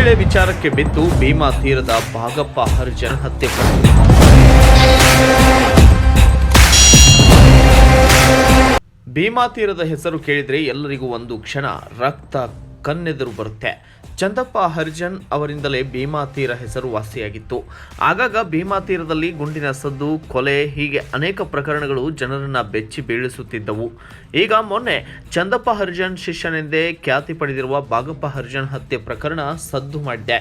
ಮಹಿಳೆ ವಿಚಾರಕ್ಕೆ ಬಿದ್ದು ಭೀಮಾ ತೀರದ ಭಾಗಪ್ಪ ಹರಿಜನ್ ಹತ್ಯೆ ಭೀಮಾ ತೀರದ ಹೆಸರು ಕೇಳಿದ್ರೆ ಎಲ್ಲರಿಗೂ ಒಂದು ಕ್ಷಣ ರಕ್ತ ಕಣ್ಣೆದುರು ಬರುತ್ತೆ. ಚಂದಪ್ಪ ಹರಿಜನ್ ಅವರಿಂದಲೇ ಭೀಮಾ ತೀರ ಹೆಸರು ವಾಸಿಯಾಗಿತ್ತು. ಆಗಾಗ ಭೀಮಾ ತೀರದಲ್ಲಿ ಗುಂಡಿನ ಸದ್ದು, ಕೊಲೆ, ಹೀಗೆ ಅನೇಕ ಪ್ರಕರಣಗಳು ಜನರನ್ನ ಬೆಚ್ಚಿ ಬೀಳಿಸುತ್ತಿದ್ದವು. ಈಗ ಮೊನ್ನೆ ಚಂದಪ್ಪ ಹರಿಜನ್ ಶಿಷ್ಯನೆಂದೇ ಖ್ಯಾತಿ ಪಡೆದಿರುವ ಬಾಗಪ್ಪ ಹರಿಜನ್ ಹತ್ಯೆ ಪ್ರಕರಣ ಸದ್ದು ಮಾಡಿದೆ.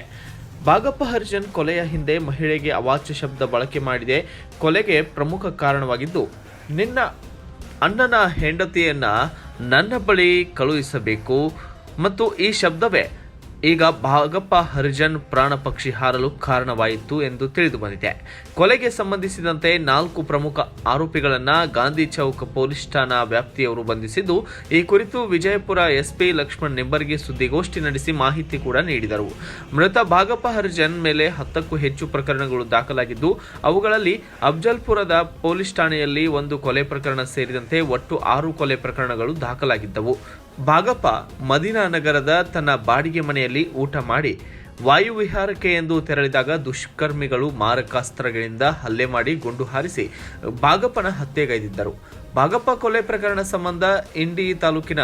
ಬಾಗಪ್ಪ ಹರಿಜನ್ ಕೊಲೆಯ ಹಿಂದೆ ಮಹಿಳೆಗೆ ಅವಾಚ್ಯ ಶಬ್ದ ಬಳಕೆ ಮಾಡಿದೆ. ಕೊಲೆಗೆ ಪ್ರಮುಖ ಕಾರಣವಾಗಿದ್ದು, ನಿನ್ನ ಅಣ್ಣನ ಹೆಂಡತಿಯನ್ನ ನನ್ನ ಬಳಿ ಕಳುಹಿಸಬೇಕು. ಮತ್ತು ಈ ಶಬ್ದವೇ ಈಗ ಭಾಗಪ್ಪ ಹರಿಜನ್ ಪ್ರಾಣ ಪಕ್ಷಿ ಹಾರಲು ಕಾರಣವಾಯಿತು ಎಂದು ತಿಳಿದು ಬಂದಿದೆ ಕೊಲೆಗೆ ಸಂಬಂಧಿಸಿದಂತೆ ನಾಲ್ಕು ಪ್ರಮುಖ ಆರೋಪಿಗಳನ್ನ ಗಾಂಧಿ ಚೌಕ್ ಪೊಲೀಸ್ ಠಾಣಾ ವ್ಯಾಪ್ತಿಯವರು ಬಂಧಿಸಿದ್ದು, ಈ ಕುರಿತು ವಿಜಯಪುರ ಎಸ್ಪಿ ಲಕ್ಷ್ಮಣ್ ನಿಂಬರ್ಗಿ ಸುದ್ದಿಗೋಷ್ಠಿ ನಡೆಸಿ ಮಾಹಿತಿ ಕೂಡ ನೀಡಿದರು. ಮೃತ ಭಾಗಪ್ಪ ಹರಿಜನ್ ಮೇಲೆ ಹತ್ತಕ್ಕೂ ಹೆಚ್ಚು ಪ್ರಕರಣಗಳು ದಾಖಲಾಗಿದ್ದು, ಅವುಗಳಲ್ಲಿ ಅಫ್ಜಲ್ಪುರದ ಪೊಲೀಸ್ ಠಾಣೆಯಲ್ಲಿ ಒಂದು ಕೊಲೆ ಪ್ರಕರಣ ಸೇರಿದಂತೆ ಒಟ್ಟು ಆರು ಕೊಲೆ ಪ್ರಕರಣಗಳು ದಾಖಲಾಗಿದ್ದವು. ಭಾಗಪ್ಪ ಮದೀನಾ ನಗರದ ತನ್ನ ಬಾಡಿಗೆ ಮನೆಯಲ್ಲಿ ಊಟ ಮಾಡಿ ವಾಯುವಿಹಾರಕ್ಕೆ ಎಂದು ತೆರಳಿದಾಗ ದುಷ್ಕರ್ಮಿಗಳು ಮಾರಕಾಸ್ತ್ರಗಳಿಂದ ಹಲ್ಲೆ ಮಾಡಿ ಗುಂಡು ಹಾರಿಸಿ ಭಾಗಪ್ಪನ ಹತ್ಯೆಗೈದಿದ್ದರು. ಭಾಗಪ್ಪ ಕೊಲೆ ಪ್ರಕರಣ ಸಂಬಂಧ ಇಂಡಿ ತಾಲೂಕಿನ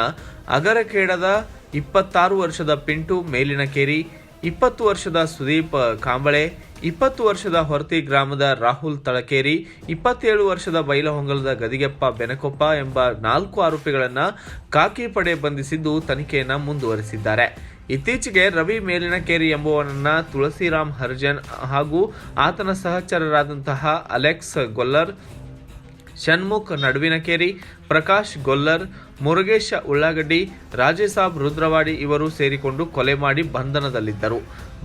ಅಗರಕೇಡದ ಇಪ್ಪತ್ತಾರು ವರ್ಷದ ಪಿಂಟು ಮೇಲಿನಕೇರಿ ಇಪ್ಪತ್ತು ವರ್ಷದ ಸುದೀಪ್ ಕಾಂಬಳೆ, ಇಪ್ಪತ್ತು ವರ್ಷದ ಹೊರತಿ ಗ್ರಾಮದ ರಾಹುಲ್ ತಳಕೇರಿ, ಇಪ್ಪತ್ತೇಳು ವರ್ಷದ ಬೈಲಹೊಂಗಲದ ಗದಿಗೆಪ್ಪ ಬೆನಕೊಪ್ಪ ಎಂಬ ನಾಲ್ಕು ಆರೋಪಿಗಳನ್ನು ಕಾಕಿ ಪಡೆ ಬಂಧಿಸಿದ್ದು ತನಿಖೆಯನ್ನು ಮುಂದುವರಿಸಿದ್ದಾರೆ. ಇತ್ತೀಚೆಗೆ ರವಿ ಮೇಲಿನಕೇರಿ ಎಂಬುವನನ್ನ ತುಳಸಿರಾಮ್ ಹರ್ಜನ್ ಹಾಗೂ ಆತನ ಸಹಚರರಾದಂತಹ ಅಲೆಕ್ಸ್ ಗೊಲ್ಲರ್ ಷಣ್ಮುಖ್ ನಡುವಿನಕೇರಿ ಪ್ರಕಾಶ್ ಗೊಲ್ಲರ್, ಮುರುಗೇಶ ಉಳ್ಳಾಗಡ್ಡಿ, ರಾಜೇಸಾಬ್ ರುದ್ರವಾಡಿ ಇವರು ಸೇರಿಕೊಂಡು ಕೊಲೆ ಮಾಡಿ ಬಂಧನದಲ್ಲಿದ್ದರು.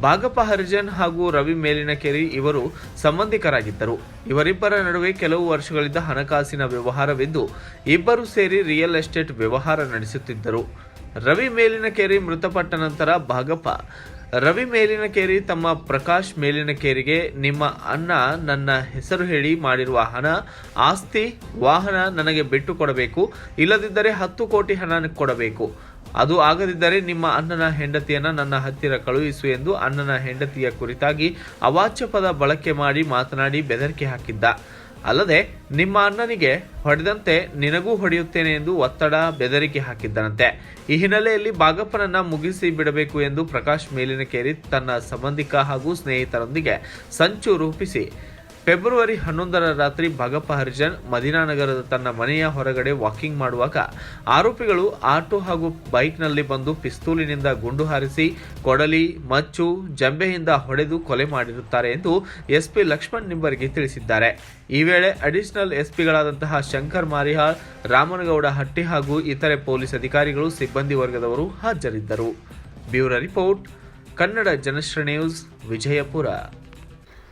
ಭಾಗಪ್ಪ ಹರಿಜನ್ ಹಾಗೂ ರವಿ ಮೇಲಿನಕೇರಿ ಇವರು ಸಂಬಂಧಿಕರಾಗಿದ್ದರು. ಇವರಿಬ್ಬರ ನಡುವೆ ಕೆಲವು ವರ್ಷಗಳಿಂದ ಹಣಕಾಸಿನ ವ್ಯವಹಾರವಿದ್ದು, ಇಬ್ಬರು ಸೇರಿ ರಿಯಲ್ ಎಸ್ಟೇಟ್ ವ್ಯವಹಾರ ನಡೆಸುತ್ತಿದ್ದರು. ರವಿ ಮೇಲಿನಕೇರಿ ಮೃತಪಟ್ಟ ನಂತರ ಭಾಗಪ್ಪ ರವಿ ಮೇಲಿನ ಕೇರಿ ತಮ್ಮ ಪ್ರಕಾಶ್ ಮೇಲಿನಕೇರಿಗೆ ನಿಮ್ಮ ಅಣ್ಣ ನನ್ನ ಹೆಸರು ಹೇಳಿ ಮಾಡಿರುವ ಹಣ, ಆಸ್ತಿ, ವಾಹನ ನನಗೆ ಬಿಟ್ಟು ಕೊಡಬೇಕು. ಇಲ್ಲದಿದ್ದರೆ ಹತ್ತು ಕೋಟಿ ಹಣ ಕೊಡಬೇಕು. ಅದು ಆಗದಿದ್ದರೆ ನಿಮ್ಮ ಅಣ್ಣನ ಹೆಂಡತಿಯನ್ನ ನನ್ನ ಹತ್ತಿರ ಕಳುಹಿಸು ಎಂದು ಅಣ್ಣನ ಹೆಂಡತಿಯ ಕುರಿತಾಗಿ ಅವಾಚ್ಯ ಪದ ಬಳಕೆ ಮಾಡಿ ಮಾತನಾಡಿ ಬೆದರಿಕೆ ಹಾಕಿದ್ದ. ಅಲ್ಲದೆ ನಿಮ್ಮ ಅಣ್ಣನಿಗೆ ಹೊಡೆದಂತೆ ನಿನಗೂ ಹೊಡೆಯುತ್ತೇನೆ ಎಂದು ಒತ್ತಡ ಬೆದರಿಕೆ ಹಾಕಿದ್ದನಂತೆ. ಈ ಹಿನ್ನೆಲೆಯಲ್ಲಿ ಬಾಗಪ್ಪನನ್ನ ಮುಗಿಸಿ ಬಿಡಬೇಕು ಎಂದು ಪ್ರಕಾಶ್ ಮೇಲಿನ ಕೇರಿ ತನ್ನ ಸಂಬಂಧಿಕ ಹಾಗೂ ಸ್ನೇಹಿತರೊಂದಿಗೆ ಸಂಚು ರೂಪಿಸಿ ಫೆಬ್ರವರಿ ಹನ್ನೊಂದರ ರಾತ್ರಿ ಭಾಗಪ್ಪ ಹರಿಜನ್ ಮದಿನಾನಗರದ ತನ್ನ ಮನೆಯ ಹೊರಗಡೆ ವಾಕಿಂಗ್ ಮಾಡುವಾಗ ಆರೋಪಿಗಳು ಆಟೋ ಹಾಗೂ ಬೈಕ್ನಲ್ಲಿ ಬಂದು ಪಿಸ್ತೂಲಿನಿಂದ ಗುಂಡು ಹಾರಿಸಿ, ಕೊಡಲಿ, ಮಚ್ಚು, ಜಂಬೆಯಿಂದ ಹೊಡೆದು ಕೊಲೆ ಮಾಡಿರುತ್ತಾರೆ ಎಂದು ಎಸ್ಪಿ ಲಕ್ಷ್ಮಣ್ ನಿಂಬರ್ಗಿ ತಿಳಿಸಿದ್ದಾರೆ. ಈ ವೇಳೆ ಅಡಿಷನಲ್ ಎಸ್ಪಿಗಳಾದಂತಹ ಶಂಕರ್ ಮಾರಿಹಾಳ್ ರಾಮನಗೌಡ ಹಟ್ಟಿ ಹಾಗೂ ಇತರೆ ಪೊಲೀಸ್ ಅಧಿಕಾರಿಗಳು ಸಿಬ್ಬಂದಿ ವರ್ಗದವರು ಹಾಜರಿದ್ದರು. Bureau report, Kannada Janashree news, Vijayapura.